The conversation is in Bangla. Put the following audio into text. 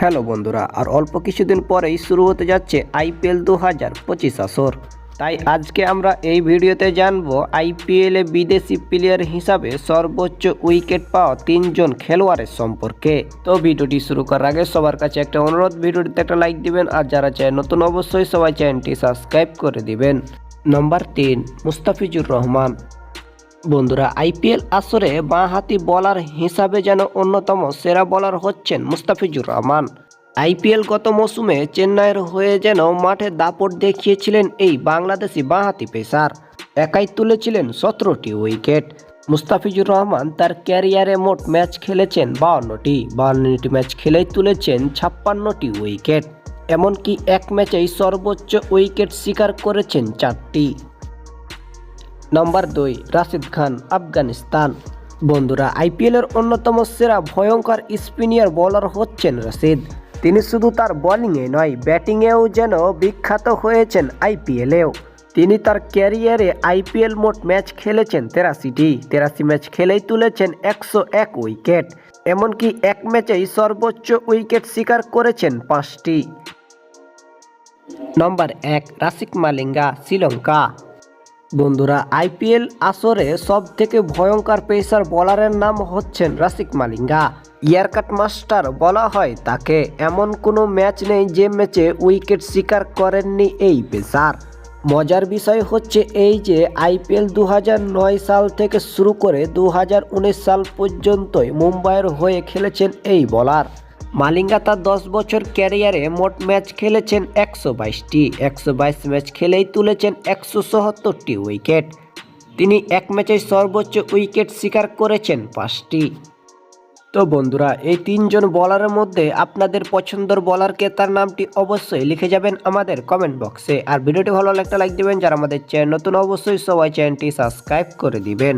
হ্যালো বন্ধুরা, আর অল্প কিছুদিন পরেই শুরু হতে যাচ্ছে আইপিএল দু হাজার পঁচিশ আসর। তাই আজকে আমরা এই ভিডিওতে জানব আইপিএলে বিদেশি প্লেয়ার হিসাবে সর্বোচ্চ উইকেট পাওয়া তিনজন খেলোয়াড়ের সম্পর্কে। তো ভিডিওটি শুরু করার আগে সবার কাছে একটা অনুরোধ, ভিডিওটিতে একটা লাইক দিবেন, আর যারা চায় নতুন অবশ্যই সবাই চ্যানেলটি সাবস্ক্রাইব করে দিবেন। নম্বর তিন, মুস্তাফিজুর রহমান। বন্ধুরা, আইপিএল আসরে বাঁহাতি বলার হিসাবে যেন অন্যতম সেরা বলার হচ্ছেন মুস্তাফিজুর রহমান। আইপিএল গত মৌসুমে চেন্নাইয়ের হয়ে যেন মাঠে দাপট দেখিয়েছিলেন এই বাংলাদেশি বাঁহাতি পেসার। একাই তুলেছিলেন সতেরোটি উইকেট। মুস্তাফিজুর রহমান তার ক্যারিয়ারে মোট ম্যাচ খেলেছেন বাউন্নটি। বাউন্নটি ম্যাচ খেলেই তুলেছেন ছাপ্পান্নটি উইকেট। এমনকি এক ম্যাচেই সর্বোচ্চ উইকেট শিকার করেছেন চারটি। নম্বর দুই, রাশিদ খান, আফগানিস্তান। বন্ধুরা, আইপিএলের অন্যতম সেরা ভয়ঙ্কর স্পিনিয়ার বোলার হচ্ছেন রশিদ। তিনি শুধু তার বোলিংয়ে নয়, ব্যাটিংয়েও যেন বিখ্যাত হয়েছেন আইপিএলেও। তিনি তার ক্যারিয়ারে আইপিএল মোট ম্যাচ খেলেছেন তেরাশিটি। তেরাশি ম্যাচ খেলেই তুলেছেন একশো এক উইকেট। এমনকি এক ম্যাচেই সর্বোচ্চ উইকেট শিকার করেছেন পাঁচটি। নম্বর এক রাসিক মালিঙ্গা, শ্রীলঙ্কা। বন্ধুরা, আইপিএল আসরে সব থেকে ভয়ঙ্কর পেসার বোলারের নাম হচ্ছেন রাসিক মালিঙ্গা। ইয়ারকাট মাস্টার বলা হয় তাকে। এমন কোনো ম্যাচ নেই যে ম্যাচে উইকেট শিকার করেননি এই পেসার। মজার বিষয় হচ্ছে এই যে আইপিএল দু সাল থেকে শুরু করে দু হাজার উনিশ সাল পর্যন্তই মুম্বাইয়ের হয়ে খেলেছেন এই বোলার। মালিঙ্গা তার দশ বছর ক্যারিয়ারে মোট ম্যাচ খেলেছেন একশো বাইশটি। একশো বাইশ ম্যাচ খেলেই তুলেছেন একশো সত্তরটি উইকেট। তিনি এক ম্যাচে সর্বোচ্চ উইকেট শিকার করেছেন পাঁচটি। তো বন্ধুরা, এই তিনজন বলারের মধ্যে আপনাদের পছন্দের বলারকে তার নামটি অবশ্যই লিখে যাবেন আমাদের কমেন্ট বক্সে আর ভিডিওটি ভালো লাগলে একটা লাইক দিবেন, যারা আমাদের চ্যানেল নতুন অবশ্যই সবাই চ্যানেলটি সাবস্ক্রাইব করে দিবেন।